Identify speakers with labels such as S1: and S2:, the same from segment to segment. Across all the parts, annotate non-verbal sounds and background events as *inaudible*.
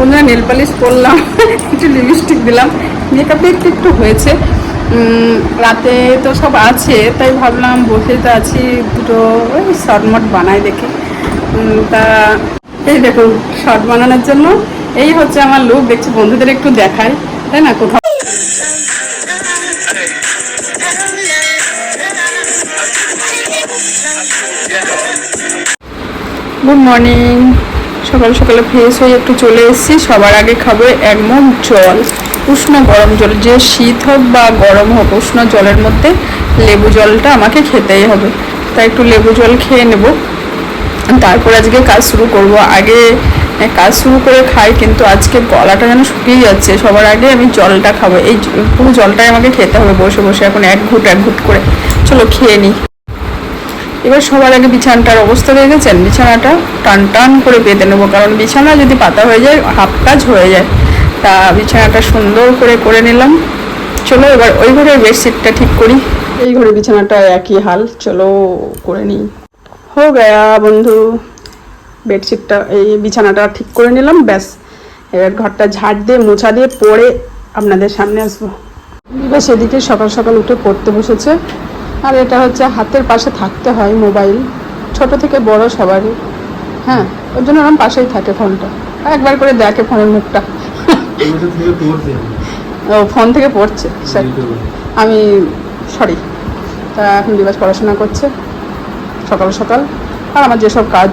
S1: বন্ধুরা nail polish করলাম, *laughs* একটু লিপস্টিক দিলাম। মেকআপে একটু একটু হয়েছে। রাতে তো সব আছে, তাই ভাবলাম বসে তো আছি, দুটো ওই শর্টমট বানাই দেখি। তা এই দেখুন শর্ট বানানোর জন্য এই হচ্ছে আমার লুক দেখছি বন্ধুদের একটু দেখাই, তাই না, কোথাও? গুড মর্নিং সকাল সকালে ফ্রেশ হয়ে একটু চলে এসেছি। সবার আগে খাবে এক মগ জল, উষ্ণ গরম জল। যে শীত হোক বা গরম হোক, উষ্ণ জলের মধ্যে লেবু জলটা আমাকে খেতেই হবে। তাই একটু লেবু জল খেয়ে নেব। তারপর আজকে কাজ শুরু করব। আগে কাজ শুরু করে খাই, কিন্তু আজকে গলাটা যেন শুকিয়ে যাচ্ছে। সবার আগে আমি জলটা খাব। এই পুরো জলটাই আমাকে খেতে হবে বসে বসে। এখন এক ঘুট এক ঘুট করে। চলো খেয়ে নিই। এবার সবার আগে বিছানাটার অবস্থা দেখেছেন বিছানাটা টান টান করে পেতে নেব, কারণ বিছানা যদি পাতা হয়ে যায়, হাফ কাজ হয়ে যায়। তা বিছানাটা সুন্দর করে করে নিলাম। চলো এবার ওই ঘরের বেডশিটটা ঠিক করি। এই ঘরে বিছানাটা একই হাল, চলো করে নিই। হো গয়া বন্ধু বেডশিটটা এই বিছানাটা ঠিক করে নিলাম, ব্যাস। এবার ঘরটা ঝাড় দিয়ে, মোছা দিয়ে পরে আপনাদের সামনে আসব। এবার সেদিকে সকাল সকাল উঠে পড়তে বসেছে। আর এটা হচ্ছে হাতের পাশে থাকতে হয় মোবাইল, ছোট থেকে বড় সবারই। হ্যাঁ ওর জন্য আমার পাশেই থাকে ফোনটা। একবার করে দেখে ফোনের মুখটা। ও, ফোন থেকে পড়ছে আমি সরি। তা এখন দিবস পড়াশোনা করছে, সকাল সকাল। আর আমার যেসব কাজ,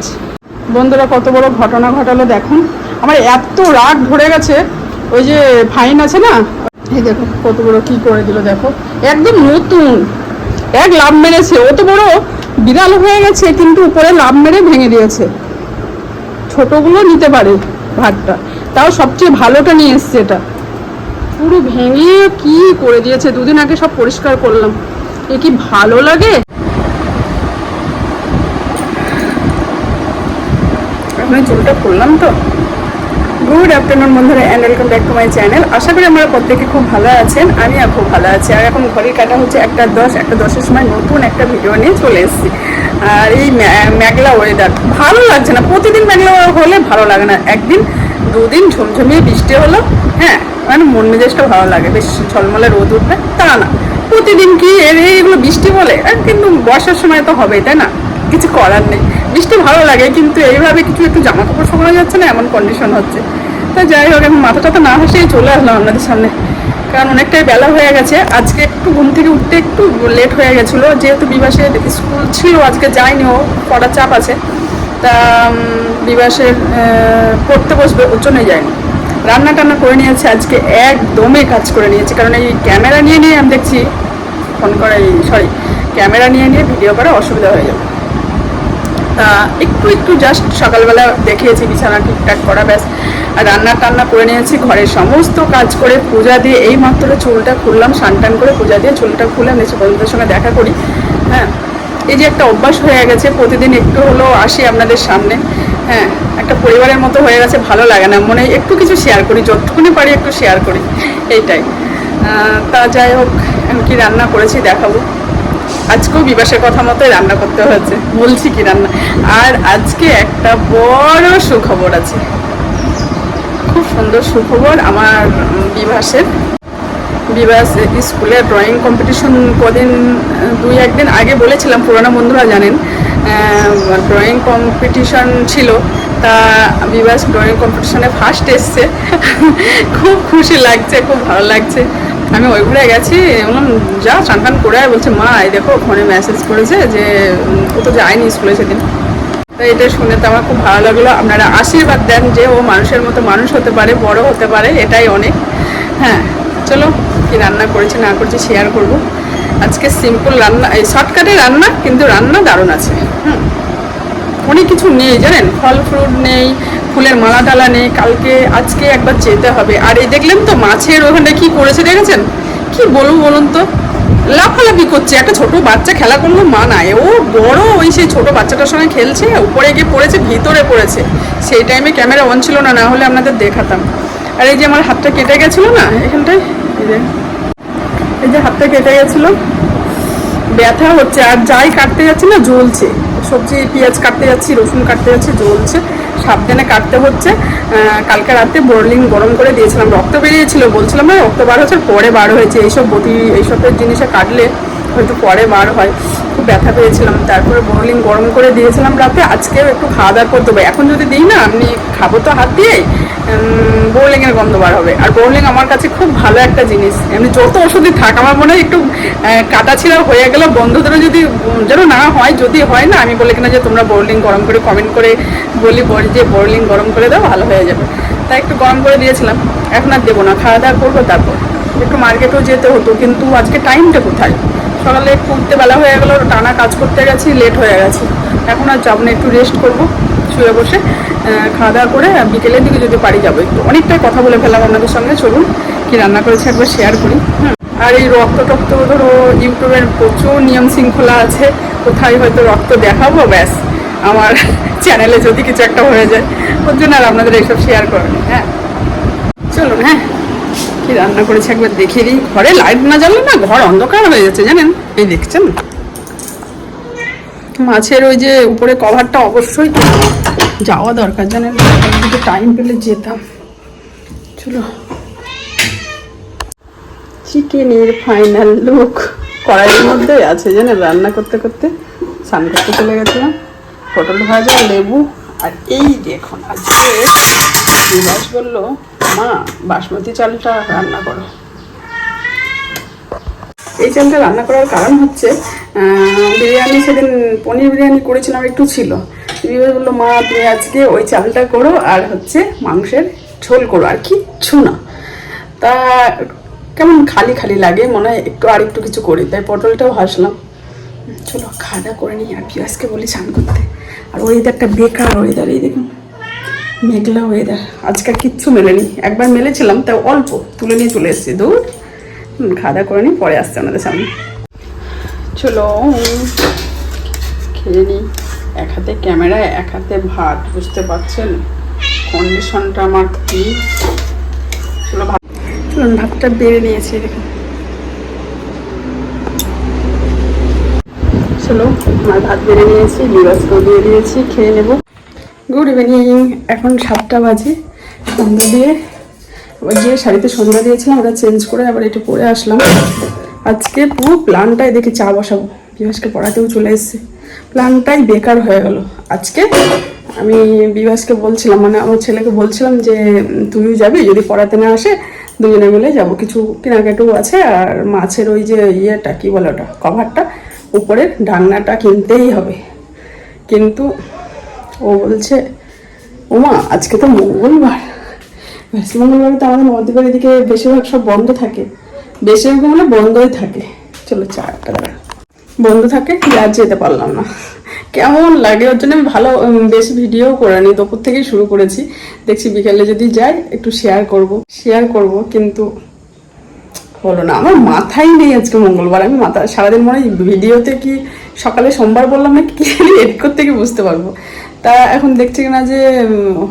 S1: বন্ধুরা কত বড় ঘটনা ঘটালো দেখুন। আমার এত রাগ ধরে গেছে, ওই যে ফাইন আছে না? এই দেখো, কত বড় কি করে দিল দেখো। একদম নতুন। এক লাভ মেরেছে। ও তো বড় বিড়াল হয়ে গেছে, কিন্তু উপরে লাভ মেরে ভেঙে দিয়েছে। ছোটগুলো নিতে পারে ভাতটা। তাও সবচেয়ে ভালোটা নিয়ে এসছে এটা। পুরো ভেঙে কি করে দিয়েছে? দুদিন আগে সব পরিষ্কার করলাম। এ কি ভালো লাগে? আপনার চুলটা করলাম তো। গুড আফটারনুন বন্ধুরা and welcome back to my channel আশা করি আপনারা প্রত্যেকে খুব ভালো আছেন, আমিও খুব ভালো আছি। আর এখন ঘড়ির কাটা হচ্ছে একটা দশ, একটা দশের সময় নতুন একটা ভিডিও নিয়ে চলে এসেছি। আর এই মেঘলা ওয়েদার ভালো লাগছে না। প্রতিদিন মেঘলা হলে ভালো লাগে না। একদিন, দুদিন ঝমঝমিয়ে বৃষ্টি হলো হ্যাঁ মানে মন মেজাজটা ভালো লাগে। বেশ ঝলমলে রোদ উঠবে, তা না। প্রতিদিন কি এইগুলো বৃষ্টি বলে কিন্তু বর্ষার সময় তো হবেই, তাই না? কিছু করার নেই। বৃষ্টি ভালো লাগে, কিন্তু এইভাবে কিছু একটু জামা কাপড় শুকানো যাচ্ছে না, এমন কন্ডিশন হচ্ছে। তা যাই হোক, এখন মাথা টাথা না হেসেই চলে আসলাম আপনাদের সামনে। কারণ অনেকটাই বেলা হয়ে গেছে। আজকে একটু ঘুম থেকে উঠতে একটু লেট হয়ে গেছিল। যেহেতু বিবাসের স্কুল ছিল, আজকে যায়নি ও, পড়ার চাপ আছে। তা বিবাসের পড়তে বসবে, ওর জন্যই যায়নি। রান্না টান্না করে নিয়েছে, আজকে একদমই কাজ করে নিয়েছে। কারণ এই ক্যামেরা নিয়ে নিয়ে আমি দেখছি ফোন করে সরি ক্যামেরা নিয়ে নিয়ে ভিডিও করা অসুবিধা হয়ে যাবে। একটু একটু জাস্ট সকালবেলা দেখিয়েছি বিছানা ঠিকঠাক করা, ব্যাস। আর রান্না টান্না করে নিয়েছি, ঘরের সমস্ত কাজ করে পূজা দিয়ে এই মাত্র চুলটা খুললাম টান করে পূজা দিয়ে চুলটা খুলে নিয়েছি বন্ধুদের সঙ্গে দেখা করি হ্যাঁ। এই যে একটা অভ্যাস হয়ে গেছে, প্রতিদিন একটু হলেও আসি আপনাদের সামনে হ্যাঁ। একটা পরিবারের মতো হয়ে গেছে, ভালো লাগে না, মনে একটু কিছু শেয়ার করি, যতটুকুনি পারি একটু শেয়ার করি, এইটাই। তা যাই হোক আমি কি রান্না করেছি দেখাবো। আজকেও বিবাসের কথা মতোই রান্না করতে হয়েছে। বলছি কি রান্না? আর আজকে একটা বড় সুখবর আছে। খুব সুন্দর সুখবর আমার উম, বিভাসের। বিভাস স্কুলে ড্রয়িং কম্পিটিশন কদিন দুই একদিন আগে বলেছিলাম পুরোনো বন্ধুরা জানেন ড্রয়িং কম্পিটিশন ছিল। তা বিভাস ড্রয়িং কম্পিটিশনে ফার্স্ট এসছে। খুব খুশি লাগছে খুব ভালো লাগছে। আমি ওই ঘুরে গেছি বললাম যা চান টান করে বলছে, মা, এই দেখো, ফোনে মেসেজ করেছে যে ও তো যায়নি স্কুলে সেদিন। তো এটা শুনে তো আমার খুব ভালো লাগল। আপনারা আশীর্বাদ দেন যে ও মানুষের মতো মানুষ হতে পারে, বড় হতে পারে, এটাই অনেক। হ্যাঁ চলো, কি রান্না করেছি, না করেছি শেয়ার করব। আজকে সিম্পল রান্না, এই শর্টকাটে রান্না, কিন্তু রান্না দারুণ আছে। হুম, অনেক কিছু নেই, জানেন? ফল ফ্রুট নেই ফুলের মালা টালা নেই, কালকে, আজকে একবার যেতে হবে। আর এই দেখলেন তো মাছের ওখানে কি করেছে দেখেছেন? কি বলব বলুন তো? লাফালাফি করছে, একটা ছোট বাচ্চা খেলা করল, মা মানায় ও বড়, ওই সেই ছোট বাচ্চাটার সঙ্গে খেলছে, উপরে গিয়ে পড়েছে, ভিতরে পড়েছে। সেই টাইমে ক্যামেরা অন ছিল না না হলে আপনাদের দেখাতাম। আর এই যে আমার হাতটা কেটে গেছিল না, এখানটায়? এই যে এই যে হাতটা কেটে গেছিল। ব্যথা হচ্ছে, আর যাই কাটতে যাচ্ছে না, জ্বলছে। সবজি, পেঁয়াজ কাটতে যাচ্ছি, রসুন কাটতে যাচ্ছি, জ্বলছে, সাবধানে কাটতে হচ্ছে। কালকে রাতে বোরলিং গরম করে দিয়েছিলাম, রক্ত বেরিয়েছিল, বলছিলাম না রক্ত বার হচ্ছে পরে বার হয়েছে, এইসব বটি, এইসবের জিনিসে কাটলে হয়তো পরে বার হয়। খুব ব্যথা পেয়েছিলাম, তারপরে বোরলিং গরম করে দিয়েছিলাম রাতে, আজকেও একটু খাওয়া দাওয়া করতে হবে এখন যদি দিই না, আমি খাব তো হাত দিয়েই বোরলিংয়ের গন্ধ বার হবে। আর বোরলিং আমার কাছে খুব ভালো একটা জিনিস। এমনি যত ওষুধই থাক, আমার মনে হয় একটু কাটা ছিঁড়া হয়ে গেলে বন্ধুদের যদি, যেন না হয়, যদি হয় না, আমি বলি কিনা যে তোমরা বোরলিং গরম করে কমেন্ট করে বলি বলি যে বোরলিং গরম করে দাও, ভালো হয়ে যাবে। তাই একটু গরম করে দিয়েছিলাম, এখন আর দেবো না খাওয়া দাওয়া করব, তারপর। একটু মার্কেটেও যেতে হতো, কিন্তু আজকে টাইমটা কোথায়? সকালে উঠতে বেলা হয়ে গেলো, টানা কাজ করতে গেছি লেট হয়ে গেছে। এখন আর যাব না, একটু রেস্ট করব, শুয়ে বসে। খাওয়া দাওয়া করে বিকেলের দিকে যদি পারি যাব। একটু অনেকটাই কথা বলে ফেলাম আপনাদের সঙ্গে, চলুন কি রান্না করেছি একবার শেয়ার করি। আর এই রক্ত টক্ত ধরো, ইউটিউবের প্রচুর নিয়ম শৃঙ্খলা আছে, কোথায় হয়তো রক্ত দেখাবো, ব্যাস, আমার চ্যানেলে যদি কিছু একটা হয়ে যায়। ওর জন্য আর আপনাদের এইসব শেয়ার করেনি হ্যাঁ। চলুন হ্যাঁ কি রান্না করেছি একবার দেখিয়ে দিই। ঘরে লাইট না জ্বাললে না ঘর অন্ধকার হয়ে যাচ্ছে, জানেন? এই দেখছেন? মাছের ওই যে উপরে কভারটা অবশ্যই যাওয়া দরকার জানেন যদি টাইম পেলে যেতাম। চলো। চিকেনের ফাইনাল লুক কড়াইয়ের মধ্যে আছে জানেন রান্না করতে করতে স্নান করতে চলে গেছিলাম। পটল ভাজা, লেবু, আর এই দেখুন আজকে বিরাজ বলল, মা, বাসমতি চালটা রান্না করো। এই চালটা রান্না করার কারণ হচ্ছে বিরিয়ানি, সেদিন পনির বিরিয়ানি করেছিলাম, একটু ছিল। বিবাস বলল, মা, তুমি আজকে ওই চালটা করো আর হচ্ছে মাংসের ঝোল করো, আর কিচ্ছু না। তা কেমন খালি খালি লাগে, মনে হয় একটু আর একটু কিছু করি। তাই পটলটাও হাসলাম চলো, খাওয়া দাওয়া করে নিই। আর পিয়াজকে বলি স্নান করতে। আর ওয়েদারটা বেকার ওয়েদার এই দেখুন। মেঘলা ওয়েদার আজকাল কিচ্ছু মেলেনি। একবার মেলেছিলাম, তাও অল্প। তুলে নিয়ে চলে এসেছি। দূর। খাওয়া দাওয়া করে নিই, পরে আসছে আমাদের সামনে। চলো খেয়ে নিই। এক হাতে ক্যামেরা এক হাতে ভাত, বুঝতে পারছেন? কন্ডিশনটা আমার কি? চলো ভাত চলুন, ভাতটা বেড়ে নিয়েছি, দেখুন। চলো, আমার ভাত বেড়ে নিয়েছি বিবাসকেও দিয়ে দিয়েছি, খেয়ে নেব। গুড ইভিনিং এখন সাতটা বাজে, সন্ধ্যা দিয়ে। ওই যে শাড়িতে সন্ধ্যা দিয়েছিলাম, ওটা চেঞ্জ করে আবার একটু পরে আসলাম। আজকে পুরো প্ল্যানটাই দেখি চা বসাবো। বিভাসকে পড়াতেও চলে এসেছে। প্ল্যানটাই বেকার হয়ে গেল। আজকে আমি বিভাসকে বলছিলাম মানে আমার ছেলেকে বলছিলাম যে, তুইও যাবি, যদি পড়াতে না আসে, দুজনে মিলে যাব। কিছু কেনাকাটিও আছে, আর মাছের ওই যে ইয়েটা, কি বলে ওটা, কভারটা, উপরের ঢাকনাটা কিনতেই হবে। কিন্তু ও বলছে, ওমা, আজকে তো মঙ্গলবার। ব্যাস, মঙ্গলবার তো আমাদের মধ্যেবার এদিকে বেশিরভাগ সব বন্ধ থাকে। বেশিরভাগ মানে বন্ধই থাকে। চলো চারটা দাঁড়া বন্ধ থাকে, আর যেতে পারলাম না। কেমন লাগে? ওর জন্য আমি ভালো বেশ ভিডিও করে নি। দুপুর থেকেই শুরু করেছি। দেখছি বিকেলে যদি যাই, একটু শেয়ার করব। শেয়ার করব, কিন্তু হলো না। আমার মাথাই নেই আজকে মঙ্গলবার। আমি মাথা, সারাদিন মনে হয় ভিডিওতে কি সকালে সোমবার বললাম না কি এডিট করতে কি বুঝতে পারব। তা এখন দেখছি কিনা যে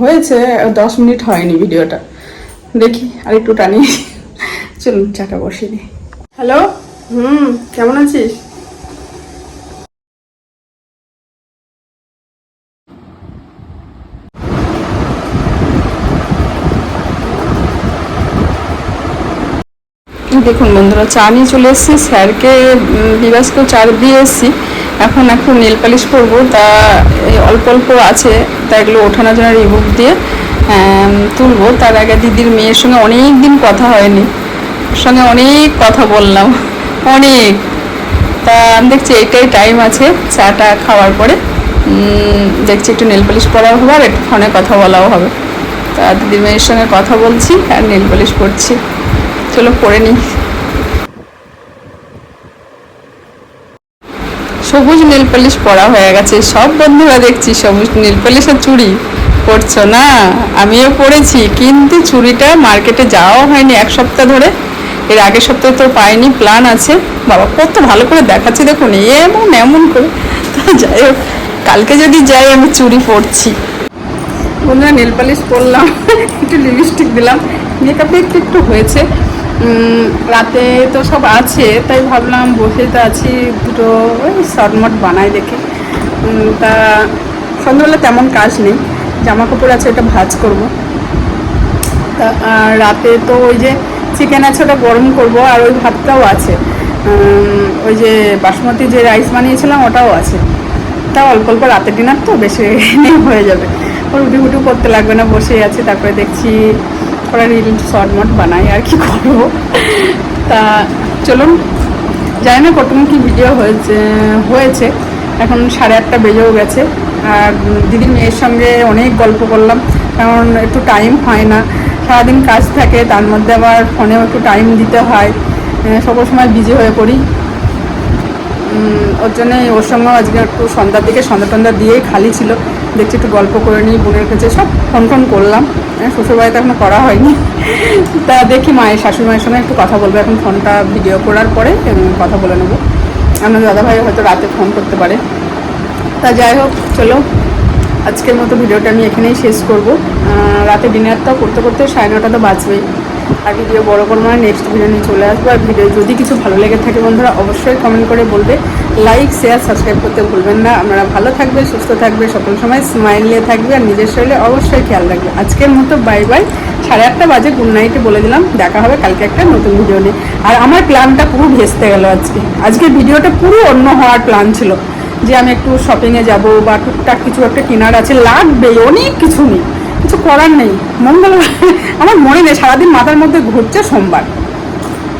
S1: হয়েছে, দশ মিনিট হয়নি ভিডিওটা দেখি, আর একটু টানি চলুন চাটা বসিয়ে দিই। হ্যালো? হুম, কেমন আছিস? দেখুন বন্ধুরা, চা নিয়ে চলে এসেছি। স্যারকে বিবাসকেও চা দিয়ে এসেছি। এখন একটু নেল পালিশ করব। তা অল্প অল্প আছে। তা এগুলো ওঠানোর জন্য রিবুক দিয়ে তুলবো। তার আগে দিদির মেয়ের সঙ্গে অনেক দিন কথা হয়নি। সঙ্গে অনেক কথা বললাম। অনেক। তা আমি দেখছি এইটাই টাইম আছে চাটা খাওয়ার পরে। দেখছি একটু নেল পালিশ করাও হবে আর একটু ফোনে কথা বলাও হবে। তা দিদির মেয়ের সঙ্গে কথা বলছি আর নেল পালিশ করছি। চলো পরে নিই। সবুজ নীল পালিশ পরা হয়ে গেছে। সব বন্ধুরা দেখছি সবুজ নীল পালিশ আর চুড়ি পরছো না? আমিও পরেছি, কিন্তু চুড়িটা মার্কেটে যাওয়াও হয়নি এক সপ্তাহ ধরে। এর আগের সপ্তাহে তো পাইনি, প্ল্যান আছে। বাবা, কত ভালো করে দেখাচ্ছে দেখুন, এমন এমন করে। যাই হোক, কালকে যদি যাই আমি চুড়ি পরছি। বন্ধুরা, নেল পালিশ পরলাম, একটু লিপস্টিক দিলাম। মেকআপে একটু একটু হয়েছে। রাতে তো সব আছে, তাই ভাবলাম বসে তো আছি দুটো ওই শর্টমট বানাই দেখে। তা সন্ধ্যাবেলা তেমন কাজ নেই জামা কাপড় আছে ওটা ভাজ করব। তা রাতে তো ওই যে চিকেন আছে ওটা গরম করব, আর ওই ভাতটাও আছে। ওই যে বাসমতি যে রাইস বানিয়েছিলাম ওটাও আছে। তা অল্প অল্প রাতের ডিনার তো বেশি *laughs* হয়ে যাবে। ওর রুটি ফুটি করতে লাগবে না, বসেই আছে, তারপরে দেখছি ওরা রিল শর্ট মট বানাই আর কি করব। তা চলুন, জানি না কতক্ষণ কি ভিডিও হয়েছে হয়েছে। এখন সাড়ে আটটা বেজেও গেছে। আর দিদির মেয়ের সঙ্গে অনেক গল্প করলাম, কারণ একটু টাইম হয় না। সারাদিন কাজ থাকে, তার মধ্যে আবার ফোনেও একটু টাইম দিতে হয়। সকল সময় বিজি হয়ে পড়ি। ওর জন্যে ওর সঙ্গে আজকে একটু সন্ধ্যার দিকে সন্ধ্যা টন্ধা দিয়েই খালি ছিল। দেখছি একটু গল্প করে নিই বোনের কাছে সব ফোন ফোন করলাম। হ্যাঁ, শ্বশুরবাড়িতে এখনও করা হয়নি। তা দেখি মায়ের শাশুড়ি মায়ের সঙ্গে একটু কথা বলব এখন ফোনটা ভিডিও করার পরে কথা বলে নেব। আপনার দাদাভাই হয়তো রাতে ফোন করতে পারে। তা যাই হোক চলো। আজকের মতো ভিডিওটা আমি এখানেই শেষ করব। রাতে ডিনারটাও করতে করতে সাড়ে নটা তো বাজবেই। আর ভিডিও বড় করব মানে নেক্সট ভিডিও নিয়ে চলে আসব। আর ভিডিও যদি কিছু ভালো লেগে থাকে বন্ধুরা, অবশ্যই কমেন্ট করে বলবে। লাইক শেয়ার সাবস্ক্রাইব করতে ভুলবেন না। আপনারা ভালো থাকবে, সুস্থ থাকবে, সকল সময় স্মাইল নিয়ে থাকবে, আর নিজের শরীরে অবশ্যই খেয়াল রাখবে। আজকের মতো বাই বাই সাড়ে আটটা বাজে গুড নাইটে বলে দিলাম। দেখা হবে কালকে একটা নতুন ভিডিও নিয়ে। আর আমার প্ল্যানটা পুরো ভেস্তে গেল আজকে। আজকে ভিডিওটা পুরো অন্য হওয়ার প্ল্যান ছিল। যে আমি একটু শপিংয়ে যাব বা টুকটাক কিছু একটা কেনার আছে লাগবে অনেক কিছু নেই। কিছু করার নেই। মঙ্গলবার, *laughs* আমার মনে নেই, সারাদিন মাথার মধ্যে ঘুরছে সোমবার।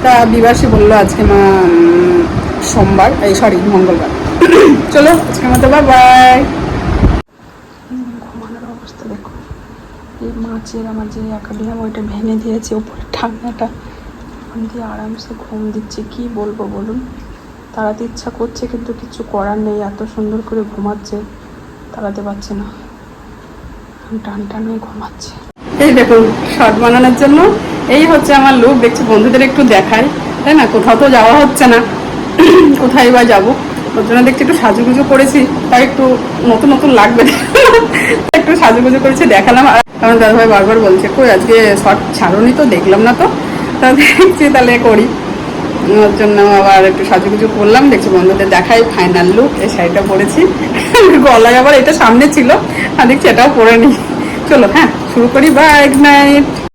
S1: তা বিবাসী বলল, আজকে মা সোমবার, এই সরি মঙ্গলবার। *clears throat* চলো, আজকের মতো বাই বাই অবস্থা দেখো। এই মাছের, আমার যে অ্যাকাডিয়াম ওইটা ভেঙে দিয়েছে, ওপরে ঠান্ডাটা। ওখান দিয়ে আরামসে ঘুম দিচ্ছে, কি বলব বলুন? তাড়াতে ইচ্ছা করছে, কিন্তু কিছু করার নেই, এত সুন্দর করে ঘুমাচ্ছে, তাড়াতে পারছে না। টান টান নিয়ে ঘুমাচ্ছে। এই দেখুন শর্ট বানানোর জন্য। এই হচ্ছে আমার লুক দেখছি বন্ধুদের একটু দেখায় তাই না? কোথাও তো যাওয়া হচ্ছে না। *clears throat* কোথায় বা যাব? ওর জন্য দেখছি একটু সাজুগুজু করেছি, তাই একটু নতুন নতুন লাগবে। *laughs* একটু সাজুগুজু করেছি, দেখালাম। আর আমার দাদাভাই বারবার বলছে, কই, আজকে শর্ট ছাড়ুনি তো, দেখলাম না তো। তা দেখছি, তাহলে করি। ওর জন্য আবার একটু সাজুগুজু করলাম, দেখছি বন্ধুদের দেখাই ফাইনাল লুক এই শাড়িটা পরেছি। *laughs* গলায় আবার এটা সামনে ছিল আর দেখছি এটাও পরে নি। চলো হ্যাঁ শুরু করি বাই গুড নাইট